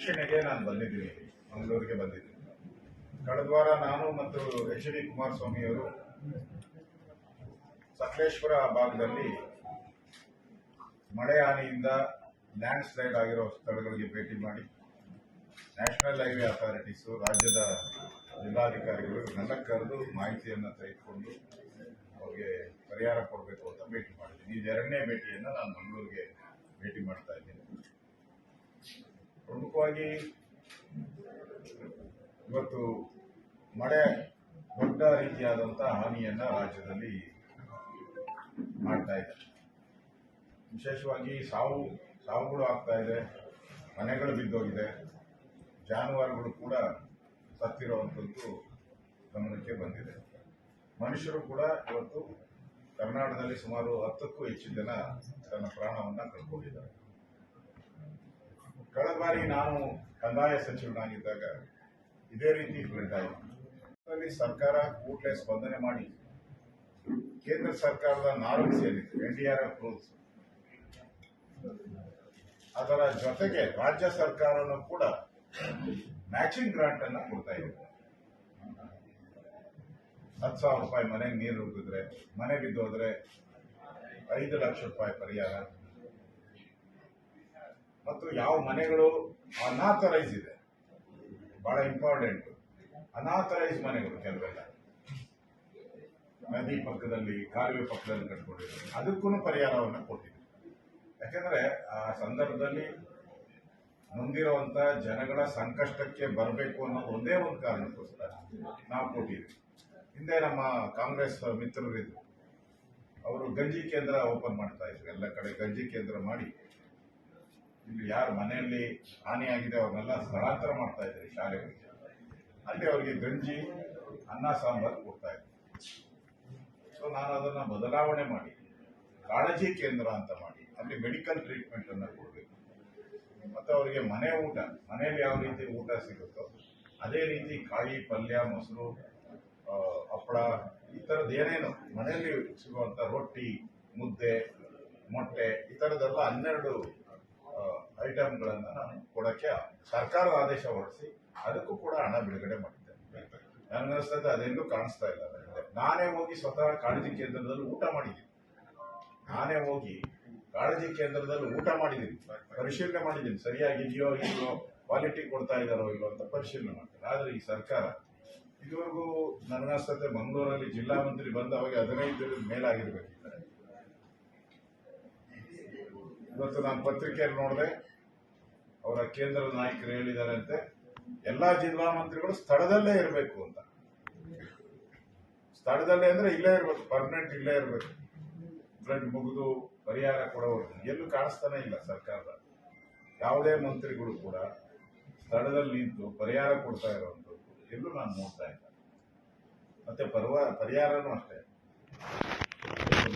ವೀಕ್ಷಣೆಗೆ ನಾನು ಬಂದಿದ್ದೀನಿ. ಮಂಗಳೂರಿಗೆ ಬಂದಿದ್ದೀನಿ. ಕಳೆದ ನಾನು ಮತ್ತು ಎಚ್ ಡಿ ಕುಮಾರಸ್ವಾಮಿಯವರು ಸಕಲೇಶ್ವರ ಭಾಗದಲ್ಲಿ ಮಳೆ ಹಾನಿಯಿಂದ ಲ್ಯಾಂಡ್ ಸ್ಲೈಡ್ ಆಗಿರೋ ಸ್ಥಳಗಳಿಗೆ ಭೇಟಿ ಮಾಡಿ, ನ್ಯಾಷನಲ್ ಹೈವೇ ಅಥಾರಿಟೀಸು, ರಾಜ್ಯದ ಜಿಲ್ಲಾಧಿಕಾರಿಗಳು ನನ್ನ ಕರೆದು ಮಾಹಿತಿಯನ್ನು ತೆಗೆದುಕೊಂಡು ಅವ್ರಿಗೆ ಪರಿಹಾರ ಕೊಡಬೇಕು ಅಂತ ಭೇಟಿ ಮಾಡಿದ್ದೀನಿ. ಇದು ಎರಡನೇ ಭೇಟಿಯನ್ನು ನಾನು ಮಂಗಳೂರಿಗೆ ಭೇಟಿ ಮಾಡ್ತಾ ಇದ್ದೀನಿ. ಪ್ರಮುಖವಾಗಿ ಇವತ್ತು ಮಳೆ ದೊಡ್ಡ ರೀತಿಯಾದಂತಹ ಹಾನಿಯನ್ನ ರಾಜ್ಯದಲ್ಲಿ ಮಾಡ್ತಾ ಇದೆ. ವಿಶೇಷವಾಗಿ ಸಾವು, ಸಾವುಗಳು ಆಗ್ತಾ ಇದೆ, ಮನೆಗಳು ಬಿದ್ದೋಗಿದೆ. ಜಾನುವಾರುಗಳು ಕೂಡ ಸತ್ತಿರುವಂಥದ್ದು ಗಮನಕ್ಕೆ ಬಂದಿದೆ. ಮನುಷ್ಯರು ಕೂಡ ಇವತ್ತು ಕರ್ನಾಟಕದಲ್ಲಿ ಸುಮಾರು ಹತ್ತಕ್ಕೂ ಹೆಚ್ಚು ಜನ ತನ್ನ ಪ್ರಾಣವನ್ನು ಕಳ್ಕೊಂಡಿದ್ದಾರೆ. ಕಳೆದ ಬಾರಿ ನಾನು ಕಂದಾಯ ಸಚಿವನಾಗಿದ್ದಾಗ ಇದೇ ರೀತಿ ಫ್ಲಡ್ ಆಯಿತು ಸರ್ಕಾರ ಕೂಡಲೇ ಸ್ಪಂದನೆ ಮಾಡಿ, ಕೇಂದ್ರ ಸರ್ಕಾರದ ನಾಲ್ಕು ಏನಿದೆ N D R F rules ಅದರ ಜೊತೆಗೆ ರಾಜ್ಯ ಸರ್ಕಾರನೂ ಕೂಡ ಮ್ಯಾಚಿಂಗ್ ಗ್ರಾಂಟ್ ಅನ್ನ ಕೊಡ್ತಾ ಇದೆ. ಹತ್ತು ಸಾವಿರ ರೂಪಾಯಿ ಮನೆಗೆ ನೀರು ನುಗ್ಗಿದ್ರೆ ಮನೆ ಬಿದ್ದೋದ್ರೆ ಐದು ಲಕ್ಷ ರೂಪಾಯಿ ಪರಿಹಾರ. ಮತ್ತು ಯಾವ ಮನೆಗಳು ಅನಾಥರೈಸ್ ಇದೆ. ಬಹಳ ಇಂಪಾರ್ಟೆಂಟ್ ಅನಾಥರೈಸ್ ಮನೆಗಳು ಕೆಲವೆಲ್ಲ. ನದಿ ಪಕ್ಕದಲ್ಲಿ, ಕಾಲುವೆ ಪಕ್ಕದಲ್ಲಿ ಕಟ್ಕೊಂಡಿದ್ದಾರೆ. ಅದಕ್ಕೂ ಪರಿಹಾರವನ್ನು ಕೊಟ್ಟಿದೆ ಯಾಕೆಂದ್ರೆ ಆ ಸಂದರ್ಭದಲ್ಲಿ ಮುಂದಿರುವಂತ ಜನಗಳ ಸಂಕಷ್ಟಕ್ಕೆ ಬರಬೇಕು ಅನ್ನೋ ಒಂದೇ ಒಂದು ಕಾರಣಕ್ಕೋಸ್ಕರ ನಾವು ಕೊಟ್ಟಿದ್ವಿ. ಹಿಂದೆ ನಮ್ಮ ಕಾಂಗ್ರೆಸ್ ಮಿತ್ರರಿದ್ರು. ಅವರು ಗಂಜಿ ಕೇಂದ್ರ ಓಪನ್ ಮಾಡ್ತಾ ಇದ್ರು. ಎಲ್ಲ ಕಡೆ ಗಂಜಿ ಕೇಂದ್ರ ಮಾಡಿ ಇಲ್ಲಿ ಯಾರು ಮನೆಯಲ್ಲಿ ಹಾನಿಯಾಗಿದೆ ಅವ್ರನ್ನೆಲ್ಲ ಸ್ಥಳಾಂತರ ಮಾಡ್ತಾ ಇದ್ದಾರೆ ಶಾಲೆಗಳಿಗೆ. ಅಲ್ಲಿ ಅವರಿಗೆ ಗಂಜಿ, ಅನ್ನ, ಸಾಂಬಾರ್ ಕೊಡ್ತಾ ಇದ್ರು ಸೊ ನಾನು ಅದನ್ನ ಬದಲಾವಣೆ ಮಾಡಿ, ಕಾಳಜಿ ಕೇಂದ್ರ ಅಂತ ಮಾಡಿ, ಅಲ್ಲಿ ಮೆಡಿಕಲ್ ಟ್ರೀಟ್ಮೆಂಟ್ ಅನ್ನ ಕೊಡಬೇಕು. ಮತ್ತೆ ಅವರಿಗೆ ಮನೆ ಊಟ, ಮನೆಯಲ್ಲಿ ಯಾವ ರೀತಿ ಊಟ ಸಿಗುತ್ತೋ, ಅದೇ ರೀತಿ ಕಾಯಿ, ಪಲ್ಯ, ಮೊಸರು ಹಪ್ಪಳ, ಈ ಥರದ್ದು ಏನೇನು ಮನೆಯಲ್ಲಿ ಸಿಗುವಂತ ರೊಟ್ಟಿ, ಮುದ್ದೆ, ಮೊಟ್ಟೆ, ಈ ಥರದ್ದೆಲ್ಲ ಹನ್ನೆರಡು ಐಟಮ್ಗಳನ್ನ ನಾನು ಕೊಡಕ್ಕೆ ಸರ್ಕಾರದ ಆದೇಶ ಹೊರಡಿಸಿ ಅದಕ್ಕೂ ಕೂಡ ಹಣ ಬಿಡುಗಡೆ ಮಾಡಿದ್ದೆ. ನನಗನ್ನಿಸ್ತದೆ ಅದೆಲ್ಲೂ ಕಾಣಿಸ್ತಾ ಇಲ್ಲ ನಾನೇ ಹೋಗಿ ಸ್ವತಃ ಕಾಳಜಿ ಕೇಂದ್ರದಲ್ಲಿ ಊಟ ಮಾಡಿದ್ದೀನಿ. ನಾನೇ ಹೋಗಿ ಕಾಳಜಿ ಕೇಂದ್ರದಲ್ಲಿ ಊಟ ಮಾಡಿದ್ದೀನಿ. ಪರಿಶೀಲನೆ ಮಾಡಿದ್ದೀನಿ. ಸರಿಯಾಗಿದೆಯೋ ಇಲ್ಲೋ ಕ್ವಾಲಿಟಿ ಕೊಡ್ತಾ ಇದ್ದಾರೋ ಇಲ್ಲೋ ಅಂತ ಪರಿಶೀಲನೆ ಮಾಡ್ತಾರೆ ಆದ್ರೆ ಈ ಸರ್ಕಾರ, ಇದುವರೆಗೂ ನನ್ನ ಅನಿಸ್ತದೆ ಮಂಗಳೂರಲ್ಲಿ ಜಿಲ್ಲಾ ಮಂತ್ರಿ ಬಂದ ಅವಾಗ ಹದಿನೈದು ಮೇಲಾಗಿರ್ಬೇಕಿದ್ದಾರೆ ಇವತ್ತು ನಾನು ಪತ್ರಿಕೆಯಲ್ಲಿ ನೋಡಿದೆ, ಅವರ ಕೇಂದ್ರದ ನಾಯಕರು ಹೇಳಿದ್ದಾರೆ ಅಂತೆ, ಎಲ್ಲಾ ಜಿಲ್ಲಾ ಮಂತ್ರಿಗಳು ಸ್ಥಳದಲ್ಲೇ ಇರಬೇಕು ಅಂತ. ಸ್ಥಳದಲ್ಲೇ ಅಂದ್ರೆ ಇಲ್ಲೇ ಇರಬೇಕು ಪರ್ಮನೆಂಟ್ ಇಲ್ಲೇ ಇರಬೇಕು. ಬ್ಲಡ್ ಮುಗಿದು ಪರಿಹಾರ ಕೊಡೋರು ಎಲ್ಲೂ ಕಾಣಿಸ್ತಾನೆ ಇಲ್ಲ ಸರ್ಕಾರದ. ಯಾವುದೇ ಮಂತ್ರಿಗಳು ಕೂಡ ಸ್ಥಳದಲ್ಲಿ ನಿಂತು ಪರಿಹಾರ ಕೊಡ್ತಾ ಇರೋದು ಎಲ್ಲೂ ನಾನು ನೋಡ್ತಾ ಇಲ್ಲ. ಮತ್ತೆ ಪರ್ವ, ಪರಿಹಾರನೂ ಅಷ್ಟೇ.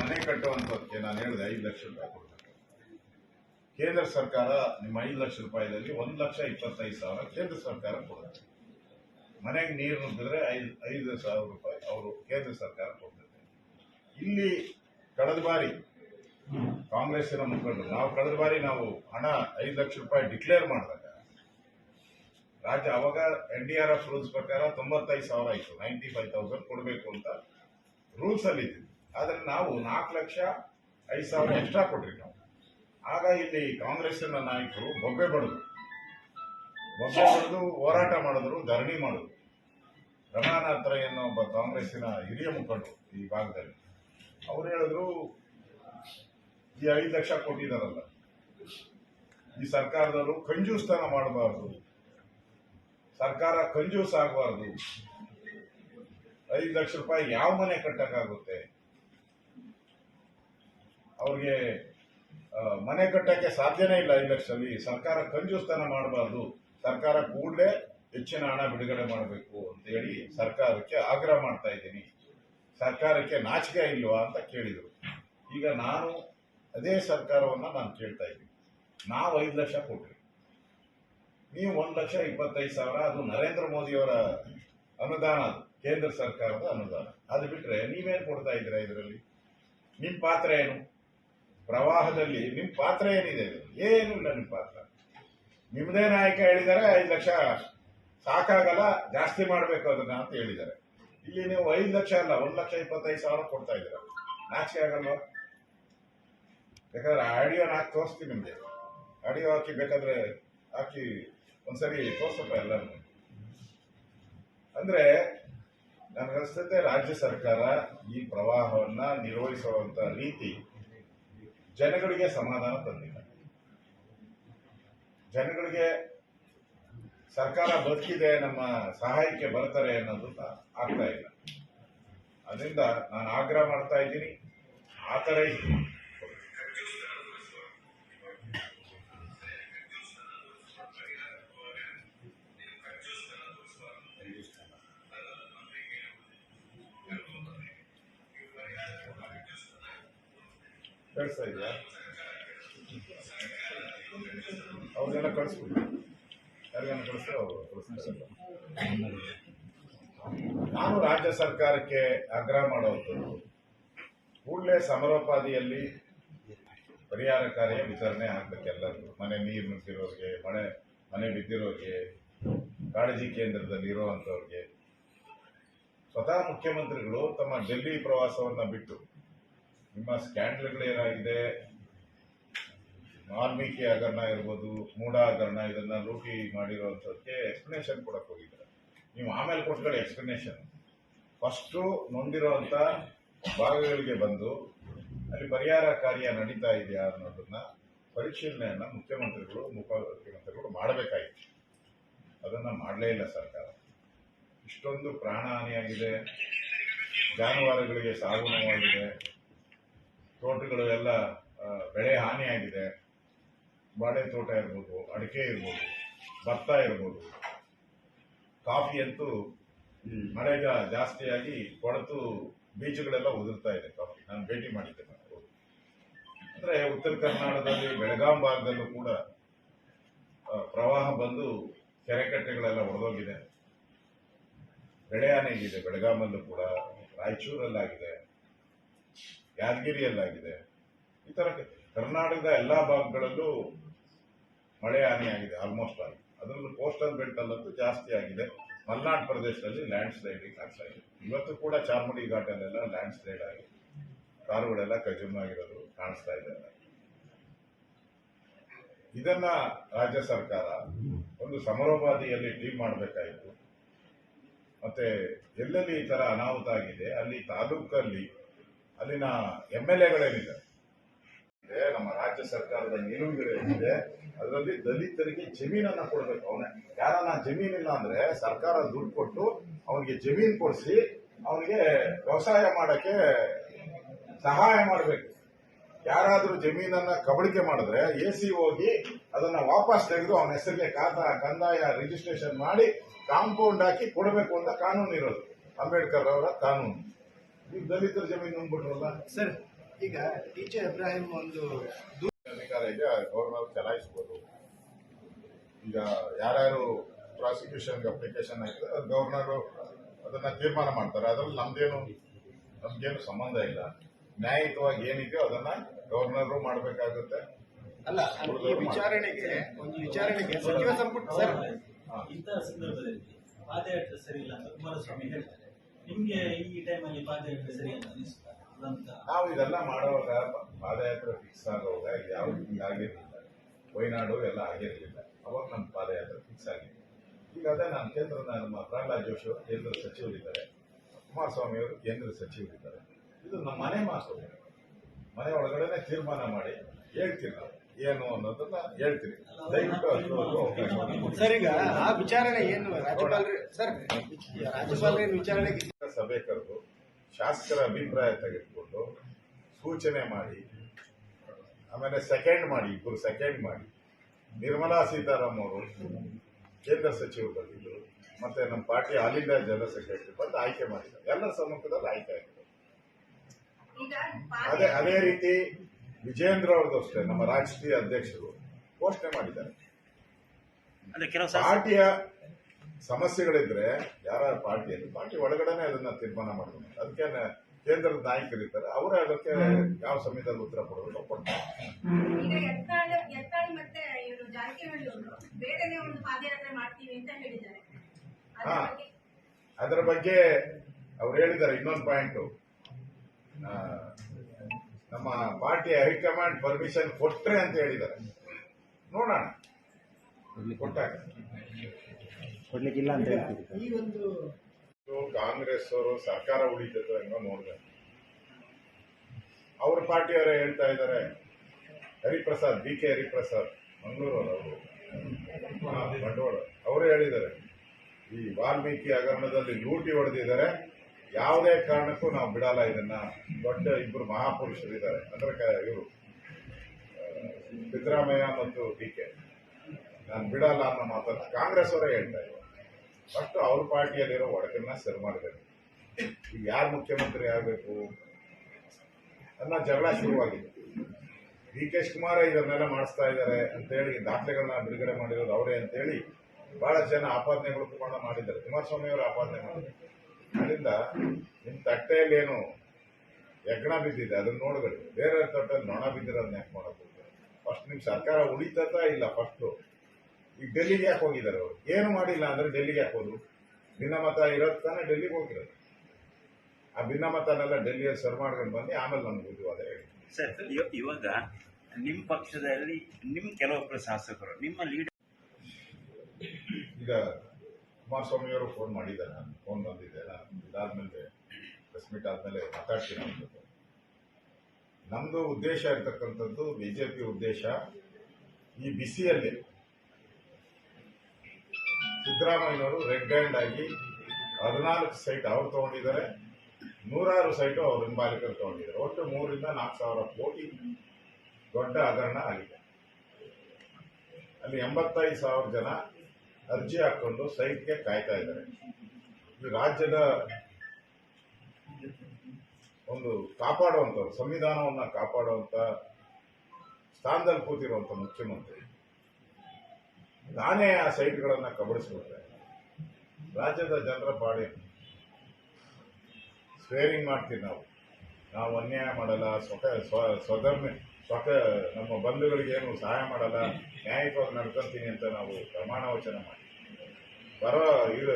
ಮನೆ ಕಟ್ಟುವಂಥದ್ದಕ್ಕೆ ನಾನು ಹೇಳಿದೆ, ಐದು ಲಕ್ಷ ರೂಪಾಯಿ ಕೇಂದ್ರ ಸರ್ಕಾರ ನಿಮ್ಮ ಐದು ಲಕ್ಷ ರೂಪಾಯಿದಲ್ಲಿ ಒಂದು ಲಕ್ಷ ಇಪ್ಪತ್ತೈದು ಸಾವಿರ ಕೇಂದ್ರ ಸರ್ಕಾರ ಕೊಡುತ್ತೆ. ಮನೆಗೆ ನೀರು ನುಗ್ಗಿದ್ರೆ ಐದು ಐದು ಸಾವಿರ ರೂಪಾಯಿ ಅವರು ಕೇಂದ್ರ ಸರ್ಕಾರ ಕೊಡ್ತೈತೆ ಇಲ್ಲಿ ಕಳೆದ ಬಾರಿ ಕಾಂಗ್ರೆಸ್ಸಿನ ಮುಖಂಡರು, ನಾವು ಕಳೆದ ಬಾರಿ ನಾವು ಹಣ ಐದು ಲಕ್ಷ ರೂಪಾಯಿ ಡಿಕ್ಲೇರ್ ಮಾಡಿದಾಗ, ರಾಜ್ಯ ಅವಾಗ N D R F rules ಪ್ರಕಾರ ತೊಂಬತ್ತೈದು ಸಾವಿರ ಆಯಿತು, ನೈಂಟಿ ಫೈವ್ ತೌಸಂಡ್ ಕೊಡಬೇಕು ಅಂತ ರೂಲ್ಸ್ ಅಲ್ಲಿ ಇದ್ದೀವಿ ಆದ್ರೆ ನಾವು ನಾಲ್ಕು ಲಕ್ಷ ಐದು ಸಾವಿರ ಎಕ್ಸ್ಟ್ರಾ ಕೊಟ್ರಿ ನಾವು. ಆಗ ಇಲ್ಲಿ ಕಾಂಗ್ರೆಸ್ಸಿನ ನಾಯಕರು ಬೊಬ್ಬೆ ಬಡದು ಬೊಬ್ಬೆ ಬಡದು ಹೋರಾಟ ಮಾಡಿದ್ರು ಧರಣಿ ಮಾಡಿದ್ರು. ರಮಾನಾಥ್ ರೈ ಅನ್ನೋ ಒಬ್ಬ ಕಾಂಗ್ರೆಸ್ಸಿನ ಹಿರಿಯ ಮುಖಂಡರು ಈ ಭಾಗದಲ್ಲಿ. ಅವ್ರು ಹೇಳಿದ್ರು ಈ ಐದು ಲಕ್ಷ ಕೊಟ್ಟಿದಾರಲ್ಲ ಈ ಸರ್ಕಾರದವರು ಕಂಜೂಸ್ತನ ಮಾಡಬಾರ್ದು. ಸರ್ಕಾರ ಕಂಜೂಸ್ ಆಗಬಾರ್ದು. ಐದು ಲಕ್ಷ ರೂಪಾಯಿ ಯಾವ ಮನೆ ಕಟ್ಟಕ್ಕಾಗುತ್ತೆ? ಅವ್ರಿಗೆ ಮನೆ ಕಟ್ಟಕ್ಕೆ ಸಾಧ್ಯನೇ ಇಲ್ಲ ಐದು ಲಕ್ಷದಲ್ಲಿ ಸರ್ಕಾರ ಕಂಜೂಸ್ತನ ಮಾಡಬಾರ್ದು. ಸರ್ಕಾರ ಕೂಡಲೇ ಹೆಚ್ಚಿನ ಹಣ ಬಿಡುಗಡೆ ಮಾಡಬೇಕು ಅಂತೇಳಿ ಸರ್ಕಾರಕ್ಕೆ ಆಗ್ರಹ ಮಾಡ್ತಾ ಇದ್ದೀನಿ. ಸರ್ಕಾರಕ್ಕೆ ನಾಚಿಕೆ ಇಲ್ವಾ ಅಂತ ಕೇಳಿದರು. ಈಗ ನಾನು ಅದೇ ಸರ್ಕಾರವನ್ನು ನಾನು ಕೇಳ್ತಾ ಇದ್ದೀನಿ. ನಾವು ಐದು ಲಕ್ಷ ಕೊಟ್ರಿ. ನೀವು ಒಂದು ಲಕ್ಷ ಇಪ್ಪತ್ತೈದು ಸಾವಿರ, ಅದು ನರೇಂದ್ರ ಮೋದಿಯವರ ಅನುದಾನ ಅದು ಕೇಂದ್ರ ಸರ್ಕಾರದ ಅನುದಾನ. ಅದು ಬಿಟ್ಟರೆ ನೀವೇನು ಕೊಡ್ತಾ ಇದ್ದೀರಾ ಇದರಲ್ಲಿ? ನಿಮ್ಮ ಪಾತ್ರ ಏನು? ಪ್ರವಾಹದಲ್ಲಿ ನಿಮ್ಮ ಪಾತ್ರ ಏನಿದೆ? ಏನೂ ಇಲ್ಲ ನಿಮ್ಮ ಪಾತ್ರ. ನಿಮ್ಮದೇ ನಾಯಕ ಹೇಳಿದ್ದಾರೆ, ಐದು ಲಕ್ಷ ಸಾಕಾಗಲ್ಲ, ಜಾಸ್ತಿ ಮಾಡಬೇಕು ಅದನ್ನ ಅಂತ ಹೇಳಿದ್ದಾರೆ. ಇಲ್ಲಿ ನೀವು ಐದು ಲಕ್ಷ ಅಲ್ಲ, ಒಂದು ಲಕ್ಷ ಇಪ್ಪತ್ತೈದು ಸಾವಿರ ಕೊಡ್ತಾ ಇದ್ದೀರ? ನಾಚಿಕೆ ಆಗಲ್ವಾ? ಬೇಕಾದ್ರೆ ಆಡಿಯೋ ನಾಕ್ ತೋರಿಸ್ತೀನಿ ನಿಮಗೆ. ಆಡಿಯೋ ಹಾಕಿ ಬೇಕಾದ್ರೆ ಹಾಕಿ ಒಂದ್ಸರಿ ತೋರ್ಸಪ್ಪ ಎಲ್ಲರೂ ಅಂದ್ರೆ ನನಗನ್ಸ್ತತೆ ರಾಜ್ಯ ಸರ್ಕಾರ ಈ ಪ್ರವಾಹವನ್ನ ನಿರ್ವಹಿಸುವಂತ ರೀತಿ ಜನಗಳಿಗೆ ಸಮಾಧಾನ ತಂದಿಲ್ಲ. ಜನಗಳಿಗೆ ಸರ್ಕಾರ ಬದುಕಿದೆ, ನಮ್ಮ ಸಹಾಯಕ್ಕೆ ಬರ್ತಾರೆ ಅನ್ನೋದು ಆಗ್ತಾ ಇಲ್ಲ. ಅದರಿಂದ ನಾನು ಆಗ್ರಹ ಮಾಡ್ತಾ ಇದ್ದೀನಿ. ಆ ಥರ ಕೇಳಿಸ್ತಾ ಇದೆಯಾ ಅವ್ರಿಗೆಲ್ಲ ಕಳಿಸ್ಬಿಟ್ಟು ಯಾರಿಗಾನ ಕಳಿಸ್ತಾರೆ ಅವರು ಕಳಿಸ್ತಾರೆ. ನಾನು ರಾಜ್ಯ ಸರ್ಕಾರಕ್ಕೆ ಆಗ್ರಹ ಮಾಡುವಂಥದ್ದು ಕೂಡಲೇ ಸಮರೋಪಾದಿಯಲ್ಲಿ ಪರಿಹಾರ ಕಾರ್ಯ ವಿತರಣೆ ಆಗ್ಬೇಕು ಎಲ್ಲರಿಗೂ. ಮನೆ ನೀರು ನುಗ್ಗಿರೋರಿಗೆ, ಮನೆ ಮನೆ ಬಿದ್ದಿರೋರಿಗೆ, ಕಾಳಜಿ ಕೇಂದ್ರದಲ್ಲಿ ಇರುವಂಥವ್ರಿಗೆ. ಸ್ವತಃ ಮುಖ್ಯಮಂತ್ರಿಗಳು ತಮ್ಮ ಡೆಲ್ಲಿ ಪ್ರವಾಸವನ್ನ ಬಿಟ್ಟು ನಿಮ್ಮ ಸ್ಕ್ಯಾಂಡಲ್ಗಳು ಏನಾಗಿದೆ ವಾಲ್ಮೀಕಿ ಹಗರಣ ಇರ್ಬೋದು, ಮೂಢ ಹಗರಣ, ಇದನ್ನ ಲೂಟಿ ಮಾಡಿರೋದಕ್ಕೆ ಎಕ್ಸ್ಪ್ಲನೇಷನ್ ಕೊಡಕ್ಕೆ ಹೋಗಿದ್ದಾರೆ. ನೀವು ಆಮೇಲೆ ಕೊಟ್ಕೊಳ್ಳಿ ಎಕ್ಸ್ಪ್ಲನೇಷನ್ ಫಸ್ಟು ನೊಂದಿರುವಂಥ ಭಾಗಗಳಿಗೆ ಬಂದು ಅಲ್ಲಿ ಪರಿಹಾರ ಕಾರ್ಯ ನಡೀತಾ ಇದೆಯಾ ಅನ್ನೋದನ್ನ ಪರಿಶೀಲನೆಯನ್ನ ಮುಖ್ಯಮಂತ್ರಿಗಳು ಮುಖ್ಯಮಂತ್ರಿಗಳು ಮಾಡಬೇಕಾಗಿತ್ತು ಅದನ್ನ ಮಾಡಲೇ ಇಲ್ಲ ಸರ್ಕಾರ. ಇಷ್ಟೊಂದು ಪ್ರಾಣ ಹಾನಿಯಾಗಿದೆ ಜಾನುವಾರುಗಳಿಗೆ ಸಾವು ತೋಟಗಳು ಎಲ್ಲ ಬೆಳೆ ಹಾನಿಯಾಗಿದೆ ಬಾಳೆ ತೋಟ ಇರ್ಬೋದು, ಅಡಿಕೆ ಇರ್ಬೋದು, ಭತ್ತ ಇರ್ಬೋದು. ಕಾಫಿ ಅಂತೂ ಮಳೆಗ ಜಾಸ್ತಿಯಾಗಿ ಕೊಳತು ಬೀಜಗಳೆಲ್ಲ ಉದುರ್ತಾ ಇದೆ ಕಾಫಿ. ನಾನು ಭೇಟಿ ಮಾಡಿದ್ದೆ ನಾನು. ಅಂದ್ರೆ ಉತ್ತರ ಕರ್ನಾಟಕದಲ್ಲಿ, ಬೆಳಗಾಂ ಭಾಗದಲ್ಲೂ ಕೂಡ ಪ್ರವಾಹ ಬಂದು ಕೆರೆಕಟ್ಟೆಗಳೆಲ್ಲ ಒಡೆದೋಗಿದೆ. ಬೆಳೆ ಹಾನಿಯಾಗಿದೆ ಬೆಳಗಾಮಲ್ಲೂ ಕೂಡ, ರಾಯಚೂರಲ್ಲಾಗಿದೆ. ಯಾದಗಿರಿಯಲ್ಲಾಗಿದೆ. ಈ ತರ ಕರ್ನಾಟಕದ ಎಲ್ಲಾ ಭಾಗಗಳಲ್ಲೂ ಮಳೆ ಹಾನಿಯಾಗಿದೆ ಆಲ್ಮೋಸ್ಟ್ ಆಲ್ ಅದರಲ್ಲೂ ಕೋಸ್ಟಲ್ ಬೆಲ್ಟ್ ಅಲ್ಲಂತೂ ಜಾಸ್ತಿ ಆಗಿದೆ. ಮಲ್ನಾಡ್ ಪ್ರದೇಶದಲ್ಲಿ ಲ್ಯಾಂಡ್ ಸ್ಲೈಡಿಂಗ್ ಆಗ್ತಾ ಇದೆ. ಇವತ್ತು ಕೂಡ ಚಾರ್ಮುಡಿ ಘಾಟಲ್ಲೆಲ್ಲ ಲ್ಯಾಂಡ್ ಸ್ಲೈಡ್ ಆಗಿದೆ. ಕಾರುಗಳೆಲ್ಲ ಕಜುಮ್ ಆಗಿರೋದು ಕಾಣಿಸ್ತಾ ಇದೆ ಇದನ್ನ ರಾಜ್ಯ ಸರ್ಕಾರ ಒಂದು ಸಮರೋಪಾದಿಯಲ್ಲಿ ಟೀಮ್ ಮಾಡಬೇಕಾಯಿತು. ಮತ್ತೆ ಎಲ್ಲೆಲ್ಲಿ ಈ ತರ ಅನಾಹುತ ಆಗಿದೆ, ಅಲ್ಲಿ ತಾಲೂಕಲ್ಲಿ ಅಲ್ಲಿನ ಎಂ ಎಲ್ ಎಗಳೇನಿದೆ ಇದೆ, ನಮ್ಮ ರಾಜ್ಯ ಸರ್ಕಾರದ ನಿಲುವುಗಳೇನಿದೆ ಅದರಲ್ಲಿ ದಲಿತರಿಗೆ ಜಮೀನನ್ನ ಕೊಡಬೇಕು. ಅವನೇ ಯಾರನ್ನ ಜಮೀನಿಲ್ಲ ಅಂದ್ರೆ ಸರ್ಕಾರ ದುಡ್ಡು ಕೊಟ್ಟು ಅವನಿಗೆ ಜಮೀನ್ ಕೊಡಿಸಿ ಅವನಿಗೆ ವ್ಯವಸಾಯ ಮಾಡಕ್ಕೆ ಸಹಾಯ ಮಾಡಬೇಕು. ಯಾರಾದರೂ ಜಮೀನನ್ನ ಕಬಳಿಕೆ ಮಾಡಿದ್ರೆ ಎ ಸಿ ಹೋಗಿ ಅದನ್ನ ವಾಪಸ್ ತೆಗೆದು ಅವನ ಹೆಸರಿಗೆ ಖಾತಾ ಕಂದಾಯ ರಿಜಿಸ್ಟ್ರೇಷನ್ ಮಾಡಿ ಕಾಂಪೌಂಡ್ ಹಾಕಿ ಕೊಡಬೇಕು ಅಂತ ಕಾನೂನು ಇರೋದು ಅಂಬೇಡ್ಕರ್ ಅವರ ಕಾನೂನು. ನೀವು ದಲಿತರ ಜಮೀನು ಅಂದ್ಬಿಟ್ರಲ್ಲ? ಸರ್ ಈಗ ಟೀಚರ್ ಇಬ್ರಾಹಿಂ ಒಂದು ದೂ- ಅಧಿಕಾರ ಇದೆ ಗೌರ್ನರ್ ಚಲಾಯಿಸ್ಬೋದು. ಈಗ ಯಾರ್ಯಾರು ಪ್ರಾಸಿಕ್ಯೂಷನ್ಗೆ ಅಪ್ಲಿಕೇಶನ್ ಹಾಕಿದ್ರೆ ಅದು ಗವರ್ನರು ಅದನ್ನ ತೀರ್ಮಾನ ಮಾಡ್ತಾರೆ. ಅದ್ರಲ್ಲಿ ನಮ್ದೇನು ನಮ್ಗೇನು ಸಂಬಂಧ ಇಲ್ಲ. ನ್ಯಾಯಯುತವಾಗಿ ಏನಿದೆಯೋ ಅದನ್ನ ಗವರ್ನರು ಮಾಡಬೇಕಾಗುತ್ತೆ. ಅಲ್ಲ ಈ ವಿಚಾರಣೆಗೆ ಒಂದು ವಿಚಾರಣೆಗೆ ಸಚಿವ ಸಂಪುಟ ಸರ್ ಇಂತಹ ಸಂದರ್ಭದಲ್ಲಿ ಪಾದಯಾತ್ರೆ ಸರಿ ಇಲ್ಲ ಅಂತ ಕುಮಾರಸ್ವಾಮಿ ಹೇಳ್ತಾರೆ. ನಿಮ್ಗೆ ಈ ಟೈಮಲ್ಲಿ ಪಾದಯಾತ್ರೆ ಸರಿ ಅಂತ ಅನಿಸ್ತಾ ನಾವು ಇದೆಲ್ಲ ಮಾಡುವಾಗ ಪಾದಯಾತ್ರೆ ಫಿಕ್ಸ್ ಆಗುವಾಗ ಯಾವ ಹಿಂಗೆ ಆಗಿರಲಿಲ್ಲ. ವಯನಾಡು ಎಲ್ಲ ಆಗಿರಲಿಲ್ಲ. ಅವಾಗ ನಮ್ಮ ಪಾದಯಾತ್ರೆ ಫಿಕ್ಸ್ ಆಗಿದೆ ಈಗ ಅದೇ ನಾನು ಕೇಂದ್ರ ನಮ್ಮ ಪ್ರಹ್ಲಾದ್ ಜೋಶಿ ಅವರು ಕೇಂದ್ರ ಸಚಿವರಿದ್ದಾರೆ. ಕುಮಾರಸ್ವಾಮಿ ಅವರು ಕೇಂದ್ರ ಸಚಿವರಿದ್ದಾರೆ. ಇದು ನಮ್ಮ ಮನೆ ಮಾತು. ಮನೆ ಒಳಗಡೆನೆ ತೀರ್ಮಾನ ಮಾಡಿ ಹೇಳ್ತೀವಿ ನಾವು. ಏನು ಅನ್ನೋದನ್ನ ಹೇಳ್ತೀನಿ ದಯವಿಟ್ಟು ಸರಿ. ಸರ್ ಈಗ ಆ ವಿಚಾರಣೆ ಏನು? ರಾಜ್ಯಪಾಲರೇ ಸರ್ ರಾಜ್ಯಪಾಲ ವಿಚಾರಣೆಗೆ ಸಭೆ ಕರೆದು ಶಾಸಕರ ಅಭಿಪ್ರಾಯ ತೆಗೆದುಕೊಂಡು ಸೂಚನೆ ಮಾಡಿ ಆಮೇಲೆ ಸೆಕೆಂಡ್ ಮಾಡಿ ಇಬ್ಬರು ಸೆಕೆಂಡ್ ಮಾಡಿ. ನಿರ್ಮಲಾ ಸೀತಾರಾಮ್ ಅವರು ಕೇಂದ್ರ ಸಚಿವರು ಬಂದಿದ್ದರು ಮತ್ತೆ ನಮ್ಮ party all India general secretary ಬಂದು ಆಯ್ಕೆ ಮಾಡಿದ್ದಾರೆ. ಎಲ್ಲ ಸಮ್ಮುಖದಲ್ಲಿ ಆಯ್ಕೆ ಆಗಿದೆ. ಅದೇ ಅದೇ ರೀತಿ ವಿಜೇಂದ್ರ ಅವ್ರದ್ದು ಅಷ್ಟೇ ನಮ್ಮ ರಾಷ್ಟ್ರೀಯ ಅಧ್ಯಕ್ಷರು ಘೋಷಣೆ ಮಾಡಿದ್ದಾರೆ. ಪಾರ್ಟಿಯ ಸಮಸ್ಯೆಗಳಿದ್ರೆ ಯಾರ ಪಾರ್ಟಿಯಲ್ಲಿ ಪಾರ್ಟಿ ಒಳಗಡೆನೆ ಅದನ್ನ ತೀರ್ಮಾನ ಮಾಡ್ತಾರೆ ಅದಕ್ಕೆ ಕೇಂದ್ರದ ನಾಯಕರಿರ್ತಾರೆ ಅವರೇ ಅದಕ್ಕೆ ಯಾವ ಸಮಯದಲ್ಲಿ ಉತ್ತರ ಕೊಡೋದು ಕೊಡ್ತಾರೆ ಅದ್ರ ಹಾ. ಬಗ್ಗೆ ಅದರ ಬಗ್ಗೆ ಅವ್ರು ಹೇಳಿದ್ದಾರೆ ಇನ್ನೊಂದು ಪಾಯಿಂಟ್. ನಮ್ಮ ಪಾರ್ಟಿಯ ಹೈಕಮಾಂಡ್ ಪರ್ಮಿಷನ್ ಕೊಟ್ರೆ ಅಂತ ಹೇಳಿದ್ದಾರೆ. ನೋಡೋಣ. ಕೊಟ್ಟಾಗ. ಕೊಡ್ಲಿಕ್ಕಿಲ್ಲ ಅಂತ ಹೇಳ್ತೀವಿ ಈ ಒಂದು ಕಾಂಗ್ರೆಸ್ ಅವರು ಸರ್ಕಾರ ಉಳಿತದ ನೋಡ್ಬೇಕು ಅವ್ರ ಪಾರ್ಟಿಯವರೇ ಹೇಳ್ತಾ ಇದ್ದಾರೆ ಹರಿಪ್ರಸಾದ್ ಬಿ ಕೆ ಹರಿಪ್ರಸಾದ್ ಮಂಗಳೂರು ಅವರು. ಬಂಡವಾಳ. ಅವರೇ ಹೇಳಿದ್ದಾರೆ ಈ ವಾಲ್ಮೀಕಿ ಹಗರಣದಲ್ಲಿ ಲೂಟಿ ಹೊಡೆದಿದ್ದಾರೆ ಯಾವುದೇ ಕಾರಣಕ್ಕೂ ನಾವು ಬಿಡಲ್ಲ ಇದನ್ನ. ದೊಡ್ಡ ಇಬ್ಬರು ಮಹಾಪುರುಷರಿದ್ದಾರೆ ಅಂದ್ರೆ ಇವರು ಸಿದ್ದರಾಮಯ್ಯ ಮತ್ತು ಡಿ ಕೆ. ನಾನು ಬಿಡಲ್ಲ ಅನ್ನೋ ಮಾತನ್ನು ಕಾಂಗ್ರೆಸ್ ಅವರೇ ಹೇಳ್ತಾ ಇದ್ದಾರೆ. ಫಸ್ಟ್ ಅವ್ರ ಪಾರ್ಟಿಯಲ್ಲಿರೋ ಒಡಕನ್ನ ಸರಿ ಮಾಡಬೇಕು ಈಗ ಯಾರು ಮುಖ್ಯಮಂತ್ರಿ ಆಗಬೇಕು? ಅನ್ನೋ ಜಗಳ ಶುರುವಾಗಿದೆ. ಡಿ ಕೆ ಶಿವಕುಮಾರ ಇದನ್ನೆಲ್ಲ ಮಾಡಿಸ್ತಾ ಇದ್ದಾರೆ ಅಂತೇಳಿ ದಾಖಲೆಗಳನ್ನ ಬಿಡುಗಡೆ ಮಾಡಿರೋದು ಅವರೇ ಅಂತೇಳಿ ಬಹಳ ಜನ ಆಪಾದನೆಗಳು ಕೂಡ ಮಾಡಿದ್ದಾರೆ. ಕುಮಾರಸ್ವಾಮಿ ಅವರು ಆಪಾದನೆ ಮಾಡಿದ್ದಾರೆ. ಅದರಿಂದ ನಿಮ್ಮ ತಟ್ಟೆಯಲ್ಲಿ ಏನು ಯಜ್ಞ ಬಿದ್ದಿದೆ, ಅದನ್ನ ನೋಡ್ಬೇಡಿ. ಬೇರೆ ತಟ್ಟೆಯಲ್ಲಿ ನೊಣ ಬಿದ್ದಿರೋದನ್ನ ಯಾಕೆ ಮಾಡೋದು ಫಸ್ಟ್ ನಿಮ್ಮ ಸರ್ಕಾರ ಉಳಿತತಾ ಇಲ್ಲ ಫಸ್ಟು ಈಗ ಡೆಲ್ಲಿಗೆ ಯಾಕೆ ಹೋಗಿದ್ದಾರೆ ಅವರು? ಏನು ಮಾಡಿಲ್ಲ ಅಂದರೆ ಡೆಲ್ಲಿಗೆ ಯಾಕೆ ಹೋದ್ರು? ಭಿನ್ನಮತ ಇರೋದು ತಾನೇ ಡೆಲ್ಲಿಗೆ ಹೋಗಿರೋದು. ಆ ಭಿನ್ನಮತನೆಲ್ಲ ಡೆಲ್ಲಿಯಲ್ಲಿ ಸರ್ ಮಾಡ್ಕೊಂಡು ಬಂದು ಆಮೇಲೆ ನಮ್ಗೆ ಬುದ್ಧಿವಾದ ಹೇಳಿ ಸರ್ ಇವ- ಇವಾಗ ನಿಮ್ಮ ಪಕ್ಷದಲ್ಲಿ ನಿಮ್ಮ ಕೆಲವೊಬ್ಬರು ಶಾಸಕರು ನಿಮ್ಮ ಲೀಡರ್ ಈಗ ಕುಮಾರಸ್ವಾಮಿ ಅವರು ಫೋನ್ ಮಾಡಿದ್ದಾರೆ ಫೋನ್ ಬಂದಿದೆ ನಾನು ಇದಾದ್ಮೇಲೆ ಪ್ರೆಸ್ ಮೀಟ್ ಆದಮೇಲೆ ಮಾತಾಡ್ತೀನಿ ಅವ್ರ ನಮ್ಮದು ನಮ್ದು ಉದ್ದೇಶ ಇರ್ತಕ್ಕಂಥದ್ದು ಬಿಜೆಪಿ ಉದ್ದೇಶ ಈ ಬಿಸಿಯಲ್ಲಿ ಸಿದ್ದರಾಮಯ್ಯನವರು ರೆಡ್ ಹ್ಯಾಂಡ್ ಆಗಿ ಹದಿನಾಲ್ಕು ಸೈಟ್ ಅವ್ರು ತಗೊಂಡಿದ್ದಾರೆ. ನೂರಾರು ಸೈಟು ಅವ್ರ ಹಿಂಬಾಲಿಕರು ತಗೊಂಡಿದ್ದಾರೆ. ಒಟ್ಟು ಮೂರರಿಂದ ನಾಲ್ಕು ಸಾವಿರ ಕೋಟಿ ದೊಡ್ಡ ಹಗರಣ ಆಗಿದೆ. ಅಲ್ಲಿ ಎಂಬತ್ತೈದು ಸಾವಿರ ಜನ ಅರ್ಜಿ ಹಾಕೊಂಡು ಸೈಟ್ಗೆ ಕಾಯ್ತಾ ಇದ್ದಾರೆ. ರಾಜ್ಯದ ಒಂದು ಕಾಪಾಡುವಂಥವ್ರು, ಸಂವಿಧಾನವನ್ನು ಕಾಪಾಡುವಂಥ ಸ್ಥಾನದಲ್ಲಿ ಕೂತಿರುವಂಥ ಮುಖ್ಯಮಂತ್ರಿ. ನಾನೇ ಆ ಸೈಟ್ಗಳನ್ನು ಕಬಳಿಸ್ಬಿಟ್ರೆ ರಾಜ್ಯದ ಜನರ ಪಾಡಿ ಸ್ವೇರಿಂಗ್ ಮಾಡ್ತೀವಿ ನಾವು. ನಾವು ಅನ್ಯಾಯ ಮಾಡಲ್ಲ, ಸ್ವಕ, ಸ್ವ, ಸ್ವಧರ್ಮ, ಸ್ವಕ, ನಮ್ಮ ಬಂಧುಗಳಿಗೇನು ಸಹಾಯ ಮಾಡಲ್ಲ ನ್ಯಾಯಿಕವಾಗಿ ನಡ್ಕೊಂತೀನಿ ಅಂತ ನಾವು ಪ್ರಮಾಣ ವಚನ ಮಾಡಿ. ಬರೋ ಇದು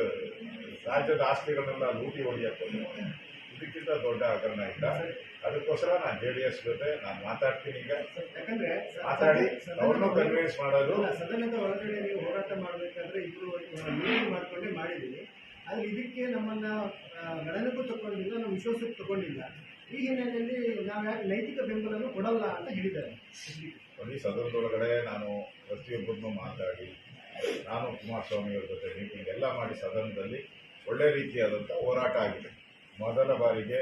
ರಾಜ್ಯದ ಆಸ್ತಿಗಳನ್ನೆಲ್ಲ ಲೂಟಿ ಹೊಡಿಯಕ್ಕೆ ಇದಕ್ಕಿಂತ ದೊಡ್ಡ ಹಗರಣ ಇಲ್ಲ ಅದಕ್ಕೋಸ್ಕರ ನಾನು ಜೆ ಡಿ ಎಸ್ ಜೊತೆ ನಾನು ಮಾತಾಡ್ತೀನಿ ಈಗ. ಯಾಕಂದ್ರೆ ಮಾತಾಡಿ. ಅವ್ರನ್ನೂ ಕನ್ವಿನ್ಸ್ ಮಾಡೋದು. ಸದನದ ಒಳಗಡೆ ನೀವು ಹೋರಾಟ ಮಾಡಬೇಕಾದ್ರೆ ಇಬ್ರು ಮೀಟಿಂಗ್ ಮಾಡ್ಕೊಂಡೇ ಮಾಡಿದ್ದೀವಿ. ಆದ್ರೆ ಇದಕ್ಕೆ ನಮ್ಮನ್ನ ಗಣನಕ್ಕೂ ತಗೊಂಡಿಲ್ಲ ನಾವು ವಿಶ್ವಾಸಕ್ಕೆ ತಗೊಂಡಿಲ್ಲ ಈ ಹಿನ್ನೆಲೆಯಲ್ಲಿ ನಾವು ಯಾಕೆ ನೈತಿಕ ಬೆಂಬಲವನ್ನು ಕೊಡಲ್ಲ ಅಂತ ಹೇಳಿದ್ದಾರೆ. ನೋಡಿ ಸದನದೊಳಗಡೆ ನಾನು ಪ್ರತಿಯೊಬ್ಬರನ್ನು ಮಾತಾಡಿ ನಾನು ಕುಮಾರಸ್ವಾಮಿ ಅವ್ರ ಜೊತೆ ಮೀಟಿಂಗ್ ಎಲ್ಲ ಮಾಡಿ ಸದನದಲ್ಲಿ ಒಳ್ಳೆ ರೀತಿಯಾದಂಥ ಹೋರಾಟ ಆಗಿದೆ. ಮೊದಲ ಬಾರಿಗೆ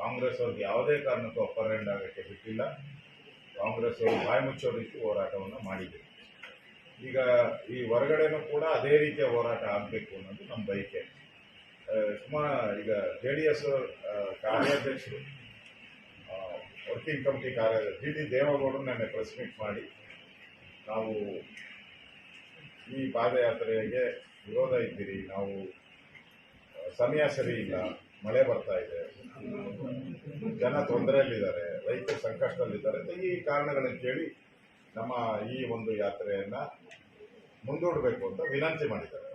ಕಾಂಗ್ರೆಸ್ ಅವ್ರಿಗೆ ಯಾವುದೇ ಕಾರಣಕ್ಕೂ ಅಪ್ಪರ್ ಹ್ಯಾಂಡ್ ಆಗೋಕ್ಕೆ ಬಿಟ್ಟಿಲ್ಲ. ಕಾಂಗ್ರೆಸ್ ಅವರು ಬಾಯಿ ಮುಚ್ಚೋ ರೀತಿ ಹೋರಾಟವನ್ನು ಮಾಡಿದೆ ಈಗ ಈ ಹೊರಗಡೆನೂ ಕೂಡ ಅದೇ ರೀತಿಯ ಹೋರಾಟ ಆಗಬೇಕು ಅನ್ನೋದು ನಮ್ಮ ಬಯಕೆ. ಸುಮಾರು ಈಗ ಜೆ ಡಿ ಎಸ್ ಕಾರ್ಯಾಧ್ಯಕ್ಷರು ವರ್ಕಿಂಗ್ ಕಮಿಟಿ ಕಾರ್ಯ ಜಿ ಡಿ ದೇವೇಗೌಡರು ನೆನ್ನೆ ಪ್ರೆಸ್ ಮೀಟ್ ಮಾಡಿ ನಾವು ಈ ಪಾದಯಾತ್ರೆಗೆ ವಿರೋಧ ಇದ್ದೀರಿ, ನಾವು ಸಮಯ ಸರಿ ಇಲ್ಲ ಮಳೆ ಬರ್ತಾ ಇದೆ. ಜನ ತೊಂದರೆಯಲ್ಲಿದ್ದಾರೆ, ರೈತರು ಸಂಕಷ್ಟದಲ್ಲಿದ್ದಾರೆ ಈ ಕಾರಣಗಳನ್ನು ಕೇಳಿ ನಮ್ಮ ಈ ಒಂದು ಯಾತ್ರೆಯನ್ನ ಮುಂದೂಡಬೇಕು ಅಂತ ವಿನಂತಿ ಮಾಡಿದ್ದಾರೆ.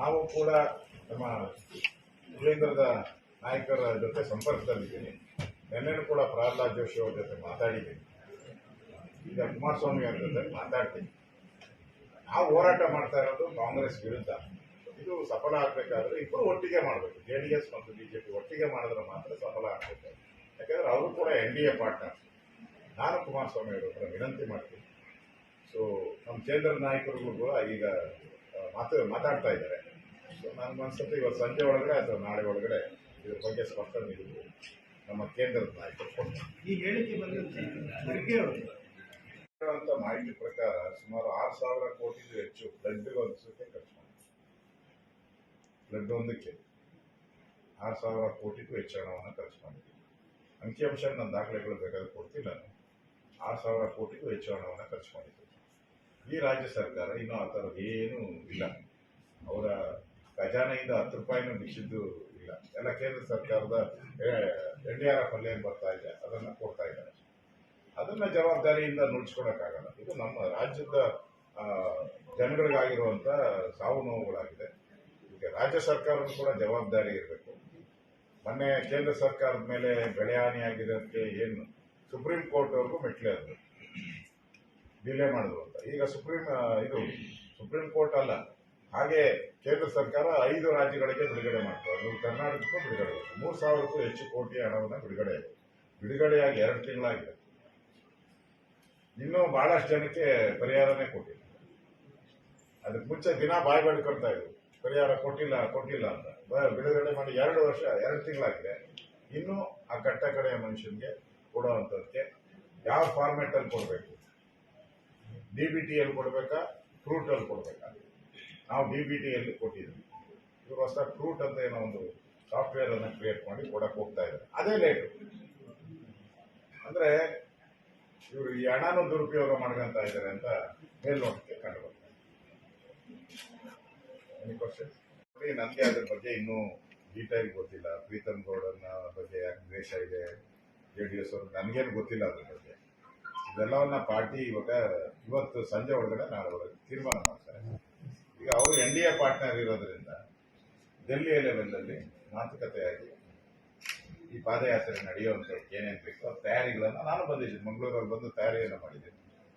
ನಾವು ಕೂಡ ನಮ್ಮ ಕೇಂದ್ರದ ನಾಯಕರ ಜೊತೆ ಸಂಪರ್ಕದಲ್ಲಿದ್ದೀನಿ. ನಿನ್ನೆನೂ ಕೂಡ ಪ್ರಹ್ಲಾದ್ ಜೋಶಿ ಅವ್ರ ಜೊತೆ ಮಾತಾಡಿದ್ದೀನಿ. ಈಗ ಕುಮಾರಸ್ವಾಮಿ ಅವ್ರ ಜೊತೆ ಮಾತಾಡ್ತೀನಿ. ನಾವು ಹೋರಾಟ ಮಾಡ್ತಾ ಇರೋದು ಕಾಂಗ್ರೆಸ್ ವಿರುದ್ಧ. ಇದು ಸಫಲ ಆಗ್ಬೇಕಾದ್ರೆ ಇಬ್ಬರು ಒಟ್ಟಿಗೆ ಮಾಡಬೇಕು. ಜೆ ಡಿ ಎಸ್ ಮತ್ತು ಬಿಜೆಪಿ ಒಟ್ಟಿಗೆ ಮಾಡಿದ್ರೆ ಮಾತ್ರ ಸಫಲ ಆಗ್ಬೇಕು. ಯಾಕಂದ್ರೆ ಅವರು ಕೂಡ ಎನ್ ಡಿ ಎ ಪಾರ್ಟ್ನರ್. ನಾನು ಕುಮಾರಸ್ವಾಮಿ ಅವರ ಹತ್ರ ವಿನಂತಿ ಮಾಡ್ತೀನಿ. ಸೊ ನಮ್ಮ ಕೇಂದ್ರ ನಾಯಕರುಗಳು ಕೂಡ ಈಗ ಮಾತು ಮಾತಾಡ್ತಾ ಇದ್ದಾರೆ. ಸೊ ನಾನು ಅನ್ಸುತ್ತೆ ಇವತ್ತು ಸಂಜೆ ಒಳಗಡೆ ಅಥವಾ ನಾಳೆ ಒಳಗಡೆ ಇದ್ರ ಬಗ್ಗೆ ಸ್ಪಷ್ಟನೆ ನೀಡಿದ್ರು ನಮ್ಮ ಕೇಂದ್ರದ ನಾಯಕರು. ಈ ಹೇಳಿಕೆ ಬಂದ ಮಾಹಿತಿ ಪ್ರಕಾರ ಸುಮಾರು ಆರು ಸಾವಿರ ಕೋಟಿಗೂ ಹೆಚ್ಚು ಬ್ಲಡ್ ಒಂದಿಸಕ್ಕೆ ಖರ್ಚು ಒಂದಕ್ಕೆ ಆರು ಸಾವಿರ ಕೋಟಿಗೂ ಹೆಚ್ಚು ಹಣವನ್ನು ಖರ್ಚು ಮಾಡಿದ್ದೀವಿ ಅಂಕಿಅಂಶ ನನ್ನ ದಾಖಲೆಗಳು ಬೇಕಾದ್ರೆ ನಾನು. ಆರು ಸಾವಿರ ಕೋಟಿಗೂ ಹೆಚ್ಚು ಹಣವನ್ನು ಖರ್ಚು ಮಾಡಿದ್ದೀವಿ ಈ ರಾಜ್ಯ ಸರ್ಕಾರ ಇನ್ನೂ ಆ ಥರದ್ದು ಏನೂ ಇಲ್ಲ. ಅವರ ಖಜಾನೆಯಿಂದ ಹತ್ತು ರೂಪಾಯಿನೂ ಬಿಚ್ಚಿದ್ದು ಇಲ್ಲ. ಎಲ್ಲ ಕೇಂದ್ರ ಸರ್ಕಾರದ ಎನ್ ಡಿ ಆರ್ ಎಫ್ ಅಲ್ಲಿ ಏನು ಬರ್ತಾ ಇದೆ, ಅದನ್ನು ಕೊಡ್ತಾ ಇದ್ದಾರೆ. ಅದನ್ನು ಜವಾಬ್ದಾರಿಯಿಂದ ನುಡ್ಸ್ಕೊಳಕ್ಕಾಗಲ್ಲ. ಇದು ನಮ್ಮ ರಾಜ್ಯದ ಜನಗಳಿಗಾಗಿರುವಂಥ ಸಾವು ನೋವುಗಳಾಗಿದೆ. ಈಗ ರಾಜ್ಯ ಸರ್ಕಾರವೂ ಕೂಡ ಜವಾಬ್ದಾರಿ ಇರಬೇಕು. ಮೊನ್ನೆ ಕೇಂದ್ರ ಸರ್ಕಾರದ ಮೇಲೆ ಬೆಳೆ ಹಾನಿ ಅಂತ ಏನು ಸುಪ್ರೀಂ ಕೋರ್ಟ್ ಅವ್ರಿಗೂ ಮೆಟ್ಲೆ ಅದು. ಡಿಲೇ ಮಾಡಿದ್ರು ಅಂತ. ಈಗ ಸುಪ್ರೀಂ ಇದು ಸುಪ್ರೀಂ ಕೋರ್ಟ್ ಅಲ್ಲ. ಹಾಗೆ ಕೇಂದ್ರ ಸರ್ಕಾರ ಐದು ರಾಜ್ಯಗಳಿಗೆ ಬಿಡುಗಡೆ ಮಾಡ್ತಾರೆ ಅದು ಕರ್ನಾಟಕಕ್ಕೂ ಬಿಡುಗಡೆ ಮೂರು ಸಾವಿರಕ್ಕೂ ಹೆಚ್ಚು ಕೋಟಿ ಹಣವನ್ನು ಬಿಡುಗಡೆ ಬಿಡುಗಡೆಯಾಗಿ ಎರಡು ತಿಂಗಳಾಗಿದೆ. ಇನ್ನೂ ಬಹಳಷ್ಟು ಜನಕ್ಕೆ ಪರಿಹಾರನೇ ಕೊಟ್ಟಿಲ್ಲ. ಅದಕ್ಕೆ ಮುಂಚೆ ದಿನ ಬಾಯಿ ಬೆಳ್ಕೊಳ್ತಾ ಇದ್ರು. ಪರಿಹಾರ ಕೊಟ್ಟಿಲ್ಲ ಕೊಟ್ಟಿಲ್ಲ ಅಂತ. ಬಿಡುಗಡೆ ಮಾಡಿ ಎರಡು ವರ್ಷ, ಎರಡು ತಿಂಗಳಾಗಿದೆ. ಇನ್ನೂ ಆ ಕಟ್ಟ ಕಡೆಯ ಮನುಷ್ಯನಿಗೆ ಕೊಡುವಂಥದ್ದಕ್ಕೆ ಯಾವ ಫಾರ್ಮೆಟಲ್ಲಿ ಕೊಡಬೇಕು? ಡಿ ಬಿ ಟಿಯಲ್ಲಿ ಕೊಡಬೇಕಾ? ಫ್ರೂಟಲ್ಲಿ ಕೊಡಬೇಕಾ? ನಾವು ಡಿ ಬಿ ಟಿಯಲ್ಲಿ ಕೊಟ್ಟಿದ್ವಿ ಇವರು ಹೊಸ ಫ್ರೂಟ್ ಅಂತ ಏನೋ ಒಂದು ಸಾಫ್ಟ್ವೇರ್ ಅನ್ನು ಕ್ರಿಯೇಟ್ ಮಾಡಿ ಕೊಡಕ್ಕೆ ಹೋಗ್ತಾ ಇದ್ದಾರೆ. ಅದೇ ಲೇಟು ಅಂದ್ರೆ ಇವರು ಈ ಹಣನೂ ದುರುಪಯೋಗ ಮಾಡ್ಕೊಂತ ಇದ್ದಾರೆ ಅಂತ ಮೇಲ್ನೋಟಕ್ಕೆ ಕಂಡು ಬರ್ತದೆ ಕ್ವಶನ್ ನನಗೆ ಅದ್ರ ಬಗ್ಗೆ ಇನ್ನೂ ಡೀಟೇಲ್ ಗೊತ್ತಿಲ್ಲ. ಪ್ರೀತಮ್ ಗೌಡನ ಬಗ್ಗೆ ಯಾಕೆ ದ್ವೇಷ ಇದೆ? ಜೆ ಡಿ ಎಸ್ ಅವರು ನನಗೇನು ಗೊತ್ತಿಲ್ಲ ಅದ್ರ ಬಗ್ಗೆ. ಇದೆಲ್ಲವನ್ನ ಪಾರ್ಟಿ ಇವಾಗ ಇವತ್ತು ಸಂಜೆ ಒಳಗಡೆ ನಾಳೆ ಒಳಗಡೆ ತೀರ್ಮಾನ ಮಾಡ್ತಾರೆ. ಈಗ ಅವರು ಎನ್ ಡಿ ಎ ಪಾರ್ಟ್ನರ್ ಇರೋದ್ರಿಂದ ದೆಲ್ಲಿ ಲೆವೆಲಲ್ಲಿ ಮಾತುಕತೆಯಾಗಿ ಈ ಪಾದಯಾತ್ರೆ ನಡೆಯುವಂಥದ್ದು ಏನೇನು ಬೇಕು ಆ ತಯಾರಿಗಳನ್ನು ನಾನು ಬಂದಿದ್ದೀನಿ. ಮಂಗಳೂರಲ್ಲಿ ಬಂದು ತಯಾರಿಯನ್ನು ಮಾಡಿದ್ದೀನಿ.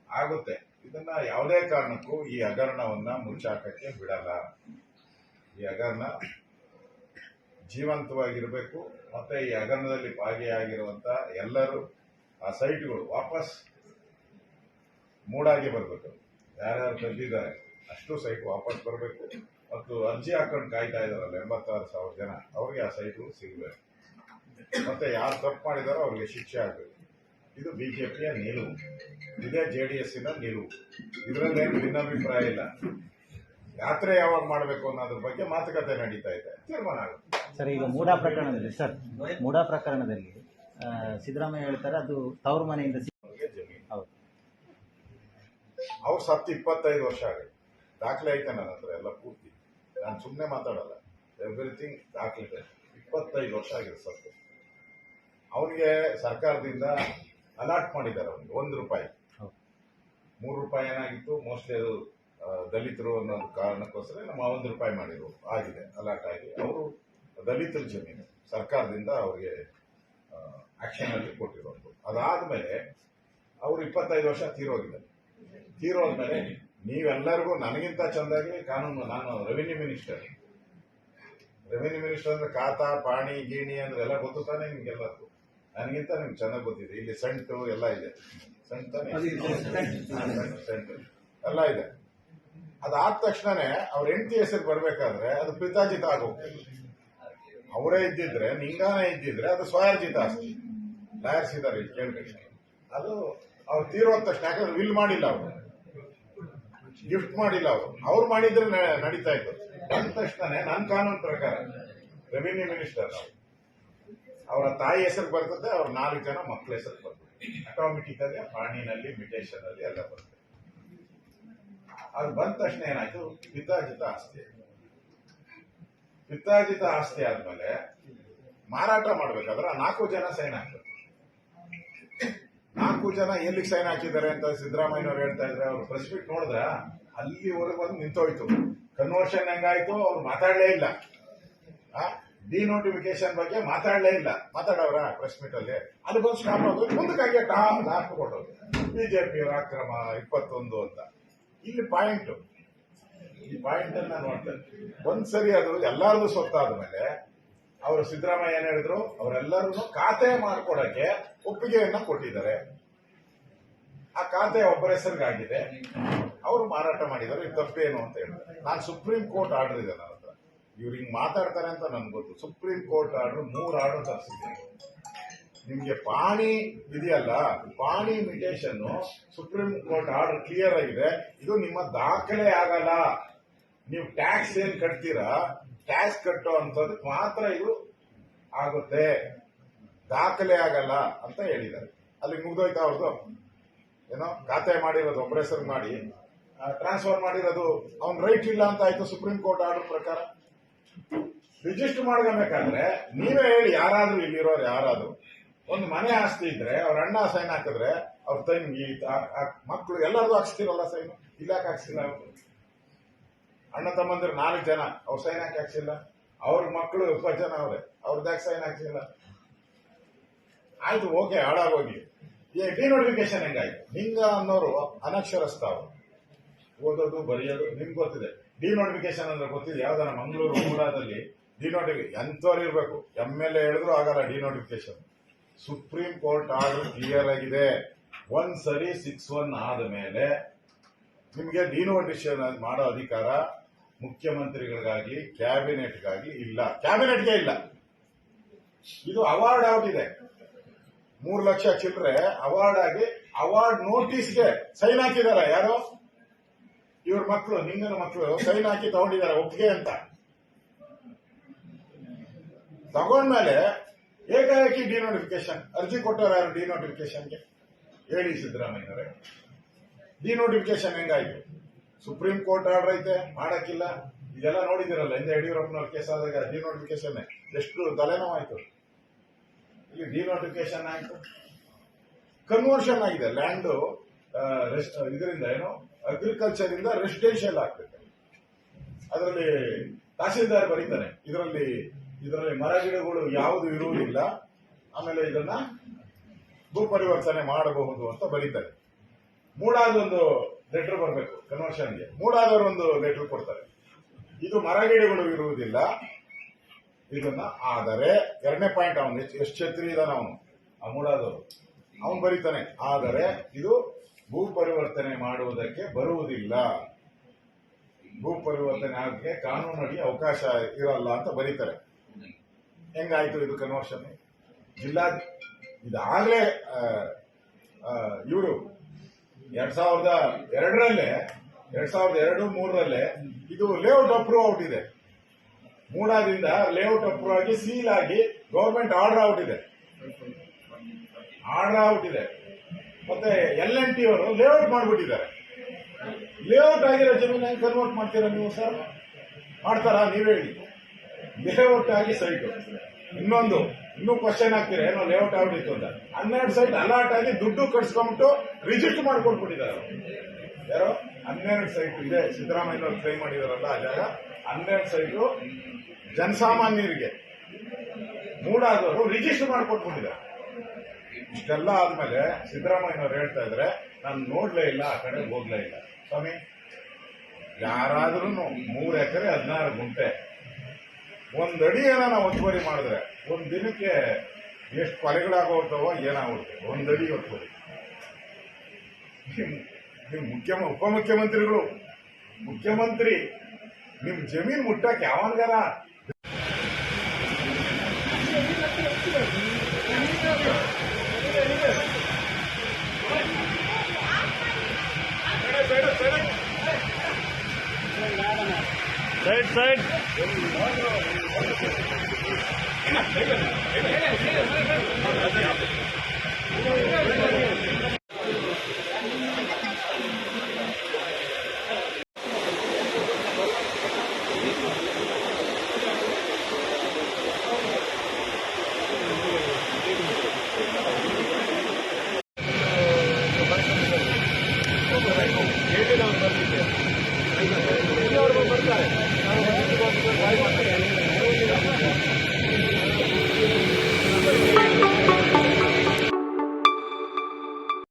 ಆಗುತ್ತೆ. ಇದನ್ನ ಯಾವುದೇ ಕಾರಣಕ್ಕೂ ಈ ಹಗರಣವನ್ನ ಮುಚ್ಚಾಕಕ್ಕೆ ಬಿಡಲ್ಲ. ಈ ಹಗರಣ ಜೀವಂತವಾಗಿರಬೇಕು ಮತ್ತೆ ಈ ಹಗರಣದಲ್ಲಿ ಭಾಗಿಯಾಗಿರುವಂಥ ಎಲ್ಲರೂ ಆ ಸೈಟ್ಗಳು ವಾಪಸ್ ಮೂಡಾಗಿ ಬರಬೇಕು. ಯಾರ್ಯಾರು ತಂದಿದ್ದಾರೆ ಅಷ್ಟು ಸೈಟ್ ವಾಪಸ್ ಬರಬೇಕು. ಮತ್ತು ಅರ್ಜಿ ಹಾಕೊಂಡು ಕಾಯ್ತಾ ಇದ್ದಾರಲ್ಲ ಎಂಬತ್ತಾರು ಸಾವಿರ ಜನ, ಅವ್ರಿಗೆ ಆ ಸೈಟ್ಗಳು ಸಿಗಬೇಕು. ಮತ್ತೆ ಯಾರು ತಪ್ಪು ಮಾಡಿದಾರೋ ಅವ್ರಿಗೆ ಶಿಕ್ಷೆ ಆಗಬೇಕು. ಇದು ಬಿಜೆಪಿಯ ನಿಲುವು. ಇದೇ ಜೆ ಡಿ ಎಸ್ಸಿನ ನಿಲುವು. ಇದರಲ್ಲೇನು ಭಿನ್ನಾಭಿಪ್ರಾಯ ಇಲ್ಲ. ಯಾತ್ರೆ ಯಾವಾಗ ಮಾಡಬೇಕು ಅನ್ನೋದ್ರ ಬಗ್ಗೆ ಮಾತುಕತೆ ನಡೀತಾ ಇದೆ. ತೀರ್ಮಾನ ಆಗುತ್ತೆ. ಸರ್ ಈಗ ಮೂಡಾ ಪ್ರಕರಣದಲ್ಲಿ ಸರ್ ಮೂಡಾ ಪ್ರಕರಣದಲ್ಲಿ ಸಿದ್ದರಾಮಯ್ಯ ಹೇಳ್ತಾರೆ ಅದು ತವರು ಮನೆಯಿಂದ ಹೌದು. ಅವ್ರು ಸತ್ತು ಇಪ್ಪತ್ತೈದು ವರ್ಷ ಆಗಿದೆ. ದಾಖಲೆ ಐತೆ ನನ್ನ ಹತ್ರ ಎಲ್ಲ ಪೂರ್ತಿ. ನಾನು ಸುಮ್ಮನೆ ಮಾತಾಡಲ್ಲ. ಎವ್ರಿಥಿಂಗ್ ದಾಖಲೆ ಇದೆ. ಇಪ್ಪತ್ತೈದು ವರ್ಷ ಆಗಿದೆ ಸತ್ತು. ಅವನಿಗೆ ಸರ್ಕಾರದಿಂದ ಅಲಾಟ್ ಮಾಡಿದ್ದಾರೆ ಅವ್ರಿಗೆ ಒಂದು ರೂಪಾಯಿ. ಮೂರು ರೂಪಾಯಿ ಏನಾಗಿತ್ತು? ಮೋಸ್ಟ್ಲಿ ಅದು ದಲಿತರು ಅನ್ನೋ ಕಾರಣಕ್ಕೋಸ್ಕರ ನಮ್ಮ ಒಂದು ರೂಪಾಯಿ ಮಾಡಿದ್ರು. ಆಗಿದೆ ಅಲಾಟ್ ಆಗಿ ಅವರು ದಲಿತರ ಜಮೀನು ಸರ್ಕಾರದಿಂದ ಅವರಿಗೆ ಆಕ್ಷನ್ ಅಲ್ಲಿ ಕೊಟ್ಟಿರೋದು. ಅದಾದ್ಮೇಲೆ ಅವರು ಇಪ್ಪತ್ತೈದು ವರ್ಷ ತೀರೋಗಿದ್ದಾರೆ. ತೀರೋದ್ಮೇಲೆ ನೀವೆಲ್ಲರಿಗೂ ನನಗಿಂತ ಚೆಂದಾಗಿ ಕಾನೂನು ನಾನು ರೆವಿನ್ಯೂ ಮಿನಿಸ್ಟರ್ ರೆವಿನ್ಯೂ ಮಿನಿಸ್ಟರ್ ಅಂದ್ರೆ ಖಾತಾ ಪಾಣಿ ಗೀಣಿ ಅಂದ್ರೆ ಎಲ್ಲ ಗೊತ್ತು ತಾನೇ ನಿಮ್ಗೆಲ್ಲರಿಗೂ? ನನಗಿಂತ ನಿಮ್ಗೆ ಚೆನ್ನಾಗಿ ಗೊತ್ತಿದೆ. ಇಲ್ಲಿ ಸೆಂಟು ಎಲ್ಲ ಇದೆ. ಸೆಂಟ್ ತಾನೇ? ಸಂಟು. ಎಲ್ಲ ಇದೆ. ಅದಾದ ತಕ್ಷಣನೇ ಅವ್ರ ಹೆಂಡತಿ ಹೆಸರು ಬರಬೇಕಾದ್ರೆ ಅದು ಪಿತಾಜಿತ ಆಗೋಗ್ತದೆ. ಅವರೇ ಇದ್ದಿದ್ರೆ, ನಿಂಗಾನೇ ಇದ್ದಿದ್ರೆ ಅದು ಸ್ವಯಾರ್ಜಿತ ಆಸ್ತಿ. ಲಾಯರ್ಸ್ ಇದ್ದಾರೆ ಅದು ಅವ್ರು ತೀರೋದ ತಕ್ಷಣ ಯಾಕಂದ್ರೆ ವಿಲ್ ಮಾಡಿಲ್ಲ ಅವರು. ಗಿಫ್ಟ್ ಮಾಡಿಲ್ಲ ಅವರು. ಅವ್ರು ಮಾಡಿದ್ರೆ ನಡೀತಾ ಇತ್ತು. ಬಂದ ತಕ್ಷಣನೇ ನನ್ನ ಕಾನೂನು ಪ್ರಕಾರ ರೆವಿನ್ಯೂ ಮಿನಿಸ್ಟರ್ ಅವರ ತಾಯಿ ಹೆಸರು ಬರ್ತದೆ, ಅವ್ರ ನಾಲ್ಕು ಜನ ಮಕ್ಕಳ ಹೆಸರು ಬರ್ತದೆ. ಆಟೋಮೆಟಿಕ್ ಆಗಿ ಪಾಣಿನಲ್ಲಿ ಮಿಟೇಷನ್ ಅಲ್ಲಿ ಎಲ್ಲ ಬರ್ತದೆ. ಅದು ಬಂದ ತಕ್ಷಣ ಏನಾಯ್ತು? ಪಿತಾಜಿತ ಆಸ್ತಿ ಪಿತಾಜಿತ ಆಸ್ತಿ ಆದ್ಮೇಲೆ ಮಾರಾಟ ಮಾಡ್ಬೇಕಾದ್ರೆ ನಾಲ್ಕು ಜನ ಸೈನ್ ಹಾಕ್ಬೇಕು. ನಾಲ್ಕು ಜನ ಎಲ್ಲಿಗೆ ಸೈನ್ ಹಾಕಿದ್ದಾರೆ ಅಂತ ಸಿದ್ದರಾಮಯ್ಯನವ್ರು ಹೇಳ್ತಾ ಇದ್ರೆ, ಅವ್ರು ಪ್ರೆಸ್ ಮೀಟ್ ಅಲ್ಲಿ ಅಲ್ಲಿವರೆಗೆ ಬಂದು ನಿಂತೋಯ್ತು. ಕನ್ವರ್ಷನ್ ಹೆಂಗಾಯ್ತು? ಅವ್ರು ಮಾತಾಡಲೇ ಇಲ್ಲ. ಡಿನೋಟಿಫಿಕೇಶನ್ ಬಗ್ಗೆ ಮಾತಾಡಲೇ ಇಲ್ಲ. ಮಾತಾಡವ್ರ ಪ್ರೆಸ್ ಮೀಟ್ ಅಲ್ಲಿ. ಅಲ್ಲಿ ಬಂದು ಸ್ಟಾಪ್ ಆಗೋದು ಮುಂದಕ್ಕಾಗಿ ಟಾ ಲಾಸ್ಟ್ ಕೊಟ್ಟೋದು ಬಿಜೆಪಿಯವರ ಅಕ್ರಮ ಇಪ್ಪತ್ತೊಂದು ಅಂತ. ಇಲ್ಲಿ ಪಾಯಿಂಟ್ ಈ ಪಾಯಿಂಟ್ ಅನ್ನ ನೋಡ್ತೇನೆ ಒಂದ್ಸರಿ ಅದು ಎಲ್ಲಾರ್ದು ಸೊತ್ತಾದ ಮೇಲೆ ಅವರು ಸಿದ್ದರಾಮಯ್ಯ ಏನ್ ಹೇಳಿದ್ರು? ಅವರೆಲ್ಲರೂ ಖಾತೆ ಮಾಡ್ಕೊಡಕ್ಕೆ ಒಪ್ಪಿಗೆಯನ್ನ ಕೊಟ್ಟಿದ್ದಾರೆ. ಆ ಖಾತೆ ಒಬ್ಬರ ಹೆಸರಿಗಾಗಿದೆ. ಅವರು ಮಾರಾಟ ಮಾಡಿದ್ದಾರೆ. ಇದು ತಪ್ಪೇನು ಅಂತ ಹೇಳಿದ್ರು. ನಾನು ಸುಪ್ರೀಂ ಕೋರ್ಟ್ ಆರ್ಡರ್ ಇದೆ ನನ್ನ ಹತ್ರ. ಇವ್ರು ಹಿಂಗ್ ಮಾತಾಡ್ತಾರೆ ಅಂತ ನನ್ಗೆ ಗೊತ್ತು. ಸುಪ್ರೀಂ ಕೋರ್ಟ್ ಆರ್ಡರ್ ಮೂರು ಆರ್ಡರ್ ತರಿಸಿದ್ದೀನಿ. ನಿಮ್ಗೆ ಪಾಣಿ ಇದೆಯಲ್ಲ, ಪಾಣಿ mutation Supreme Court order clear ಆಗಿದೆ. ಇದು ನಿಮ್ಮ ದಾಖಲೆ ಆಗಲ್ಲ. ನೀವು ಟ್ಯಾಕ್ಸ್ ಏನ್ ಕಟ್ತೀರಾ? ಟ್ಯಾಕ್ಸ್ ಕಟ್ಟೋ ಅಂತದಕ್ಕೆ ಮಾತ್ರ ಇದು ಆಗುತ್ತೆ. ದಾಖಲೆ ಆಗಲ್ಲ ಅಂತ ಹೇಳಿದ್ದಾರೆ. ಅಲ್ಲಿ ಮುಗ್ದೋಯ್ತಾ ಅವ್ರದ್ದು ಏನೋ ಖಾತೆ ಮಾಡಿರೋದು ಒಬ್ಬರ ಹೆಸರು ಮಾಡಿ ಟ್ರಾನ್ಸ್ಫರ್ ಮಾಡಿರೋದು. ಅವ್ನ್ ರೈಟ್ ಇಲ್ಲ ಅಂತ ಆಯ್ತು ಸುಪ್ರೀಂ ಕೋರ್ಟ್ ಆರ್ಡರ್ ಪ್ರಕಾರ. ರಿಜಿಸ್ಟರ್ ಮಾಡ್ಕೋಬೇಕಾದ್ರೆ ನೀವೇ ಹೇಳಿ ಯಾರಾದ್ರೂ ಇಲ್ಲಿರೋರು ಯಾರಾದ್ರೂ. ಒಂದು ಮನೆ ಆಸ್ತಿ ಇದ್ರೆ, ಅವ್ರ ಅಣ್ಣ ಸೈನ್ ಹಾಕಿದ್ರೆ, ಅವ್ರ ತಂಗಿ ಮಕ್ಕಳು ಎಲ್ಲರಿಗೂ ಹಾಕ್ಸ್ತಿರಲ್ಲ ಸೈನ್ ಇಲ್ಲಾಕೆ ಹಾಕ್ಸಿಲ್ಲ? ಅಣ್ಣ ತಮ್ಮಂದಿರು ನಾಲ್ಕು ಜನ, ಅವ್ರ ಸೈನ್ ಹಾಕಿ ಹಾಕ್ಸಿಲ್ಲ? ಅವ್ರ ಮಕ್ಕಳು ಇಪ್ಪತ್ತು ಜನ ಅವ್ರೆ ಅವ್ರದ್ದಾಕೆ ಸೈನ್ ಹಾಕ್ಸಿಲ್ಲ? ಆಯ್ತು, ಓಕೆ, ಹಾಳಾಗೋಗಿ. ಈ ಡಿನೋಟಿಫಿಕೇಶನ್ ಹೆಂಗಾಯ್ತು? ಹಿಂಗ ಅನ್ನೋರು ಅನಕ್ಷರಸ್ಥ ಅವರು. ಓದೋದು, ಬರೆಯೋದು, ನಿಮ್ಗೆ ಗೊತ್ತಿದೆ. ಡಿನೋಟಿಫಿಕೇಶನ್ ಅಂದ್ರೆ ಗೊತ್ತಿದೆ ಯಾವ್ದಾರ ಮಂಗಳೂರು, ಮೂಡಾದಲ್ಲಿ ಡಿನೋಟಿಫಿ ಎಂತವ್ರು ಇರಬೇಕು? ಎಂ ಎಲ್ ಎ ಹೇಳಿದ್ರು ಆಗಲ್ಲ denotification Supreme Court order clear ಆಗಿದೆ. ಒಂದ್ ಸರಿ ಸಿಕ್ಸ್ ಒನ್ ಆದ ಮೇಲೆ ನಿಮಗೆ ಡಿನೋಟಿಫಿಕೇಶನ್ ಮಾಡೋ ಅಧಿಕಾರ ಮುಖ್ಯಮಂತ್ರಿಗಳಿಗಾಗಿ, ಕ್ಯಾಬಿನೆಟ್ಗಾಗಿ ಇಲ್ಲ. ಕ್ಯಾಬಿನೆಟ್ಗೆ ಇಲ್ಲ. ಇದು ಅವಾರ್ಡ್ ಆಗಿದೆ ಮೂರು ಲಕ್ಷ ಚಿಲ್ಲರೆ ಅವಾರ್ಡ್ ಆಗಿ ಅವಾರ್ಡ್ ನೋಟಿಸ್ಗೆ ಸೈನ್ ಹಾಕಿದಾರ. ಯಾರು? ಇವ್ರ ಮಕ್ಕಳು ನಿಂಗನ ಮಕ್ಕಳು ಸೈನ್ ಹಾಕಿ ತಗೊಂಡಿದ್ದಾರೆ ಒಪ್ಪಿಗೆ ಅಂತ. ತಗೊಂಡ್ಮೇಲೆ ಏಕಾಏಕಿ ಡಿನೋಟಿಫಿಕೇಶನ್ ಅರ್ಜಿ ಕೊಟ್ಟವ್ರು ಯಾರು ಡಿನೋಟಿಫಿಕೇಶನ್ಗೆ ಹೇಳಿ ಸಿದ್ದರಾಮಯ್ಯನವರೇ. ಡಿನೋಟಿಫಿಕೇಶನ್ ಹೆಂಗಾಯ್ತು? ಸುಪ್ರೀಂ ಕೋರ್ಟ್ ಆರ್ಡರ್ ಐತೆ, ಮಾಡಕ್ಕಿಲ್ಲ. ಇದೆಲ್ಲ ನೋಡಿದಿರಲ್ಲ ಹಿಂದೆ ಯಡಿಯೂರಪ್ಪನವ್ರ ಕೇಸ್ ಆದಾಗ ಡಿನೋಟಿಫಿಕೇಶನ್ ಎಷ್ಟು ತಲೆನೋವಾಯ್ತು. ಇಲ್ಲಿ ಡಿನೋಟಿಫಿಕೇಶನ್ ಆಯ್ತು. ಕನ್ವರ್ಷನ್ ಆಗಿದೆ. ಲ್ಯಾಂಡ್ ಇದರಿಂದ ಏನು? ಅಗ್ರಿಕಲ್ಚರ್ ಇಂದ ರೆಸಿಡೆನ್ಷಿಯಲ್ ಆಗ್ತದೆ. ಅದರಲ್ಲಿ ತಹಸೀಲ್ದಾರ್ ಬರೀತಾನೆ. ಇದರಲ್ಲಿ ಇದರಲ್ಲಿ ಮರ ಗಿಡಗಳು ಯಾವುದು ಇರುವುದಿಲ್ಲ. ಆಮೇಲೆ ಇದನ್ನ ಭೂ ಪರಿವರ್ತನೆ ಮಾಡಬಹುದು ಅಂತ ಬರೀತಾರೆ. ಮೂಡಾದೊಂದು ಲೆಟರ್ ಬರಬೇಕು ಕನ್ವರ್ಷನ್ಗೆ ಮೂಡಾದವರು ಒಂದು ಲೆಟರ್ ಕೊಡ್ತಾರೆ. ಇದು ಮರಗಿಡಗಳು ಇರುವುದಿಲ್ಲ. ಇದನ್ನ ಆದರೆ ಎರಡನೇ ಪಾಯಿಂಟ್ ಅವನು ಎಷ್ಟು ಛತ್ರಿ ಇದಾನ ಅವನು, ಆ ಮೂಡಾದವರು. ಅವನು ಬರೀತಾನೆ, ಆದರೆ ಇದು ಭೂ ಪರಿವರ್ತನೆ ಮಾಡುವುದಕ್ಕೆ ಬರುವುದಿಲ್ಲ. ಭೂ ಪರಿವರ್ತನೆ ಆಗಕ್ಕೆ ಕಾನೂನಡಿ ಅವಕಾಶ ಇರಲ್ಲ ಅಂತ ಬರೀತಾರೆ. ಹೆಂಗಾಯ್ತು ಇದು ಕನ್ವರ್ಷನ್ ಜಿಲ್ಲಾ ಇದಾಗಲೇ ಇವರು ಎರಡ್ ಸಾವಿರದ ಎರಡರಲ್ಲೇ, ಎರಡ್ ಸಾವಿರದ ಎರಡು, ಮೂರರಲ್ಲೇ ಇದು ಲೇಔಟ್ ಅಪ್ರೂವ್ ಔಟ್ ಇದೆ. ಮೂಡಾದಿಂದ ಲೇಔಟ್ ಅಪ್ರೂವ್ ಆಗಿ ಸೀಲ್ ಆಗಿ ಗೌರ್ಮೆಂಟ್ ಆರ್ಡರ್ ಔಟ್ ಇದೆ. ಆರ್ಡರ್ ಔಟ್ ಇದೆ. ಮತ್ತೆ ಎಲ್ ಎನ್ ಟಿ ಅವರು ಲೇಔಟ್ ಮಾಡ್ಬಿಟ್ಟಿದ್ದಾರೆ. ಲೇಔಟ್ ಆಗಿರೋ ಜಮೀನು ಕನ್ವರ್ಟ್ ಮಾಡ್ತೀರಾ ನೀವು ಸರ್ ಮಾಡ್ತಾರಾ? ನೀವೇ ಹೇಳಿ. ಲೇಔಟ್ ಆಗಿ ಸೈಟು ಇನ್ನೊಂದು, ಇನ್ನೂ ಕ್ವಶನ್ ಆಗ್ತೀರಾ ಏನೋ ಲೇಔಟ್ ಆಗ್ಬಿಟ್ಟಿತ್ತು ಅಂತ. ಹನ್ನೆರಡು ಸೈಟ್ ಅಲರ್ಟ್ ಆಗಿ ದುಡ್ಡು ಕಟ್ಸ್ಕೊಂಬಿಟ್ಟು ರಿಜೆಕ್ಟ್ ಮಾಡ್ಕೊಂಡ್ಬಿಟ್ಟಿದ್ದಾರೆ. ಯಾರೋ? ಹನ್ನೆರಡು ಸೈಟ್ ಇದೆ. ಸಿದ್ದರಾಮಯ್ಯನವ್ರು ಕ್ಲೈಮ್ ಮಾಡಿದಾರಲ್ಲ ಆ ಜಾಗ. ಹನ್ನೆರಡು ಸೈಟು ಜನಸಾಮಾನ್ಯರಿಗೆ ಮೂಡಾದವರು ರಿಜಿಸ್ಟರ್ ಮಾಡ್ಕೊಟ್ಬಿಟ್ಟಿದ್ದಾರೆ. ಇಷ್ಟೆಲ್ಲ ಆದ್ಮೇಲೆ ಸಿದ್ದರಾಮಯ್ಯನವ್ರು ಹೇಳ್ತಾ ಇದ್ರೆ, ನಾನು ನೋಡ್ಲೇ ಇಲ್ಲ, ಆ ಕಡೆ ಹೋಗ್ಲೇ ಇಲ್ಲ. ಸ್ವಾಮಿ ಯಾರಾದ್ರೂ ಮೂರು ಎಕರೆ ಹದಿನಾರು ಗುಂಟೆ ಒಂದ್ ಅಡಿ ಏನಾನ ಒತ್ತುವರಿ ಮಾಡಿದ್ರೆ ಒಂದು ದಿನಕ್ಕೆ ಎಷ್ಟು ಕೊಲೆಗಳಾಗೋಗ್ತಾವೋ ಏನಾಗುತ್ತೆ? ಒಂದು ಅಡಿ ಒತ್ತುವರಿ. ನಿಮ್- ಮುಖ್ಯಮ ಮುಖ್ಯ ಉಪಮುಖ್ಯಮಂತ್ರಿಗಳು, ಮುಖ್ಯಮಂತ್ರಿ, ನಿಮ್ ಜಮೀನ್ ಮುಟ್ಟಕ್ಕೆ side side side Thank you.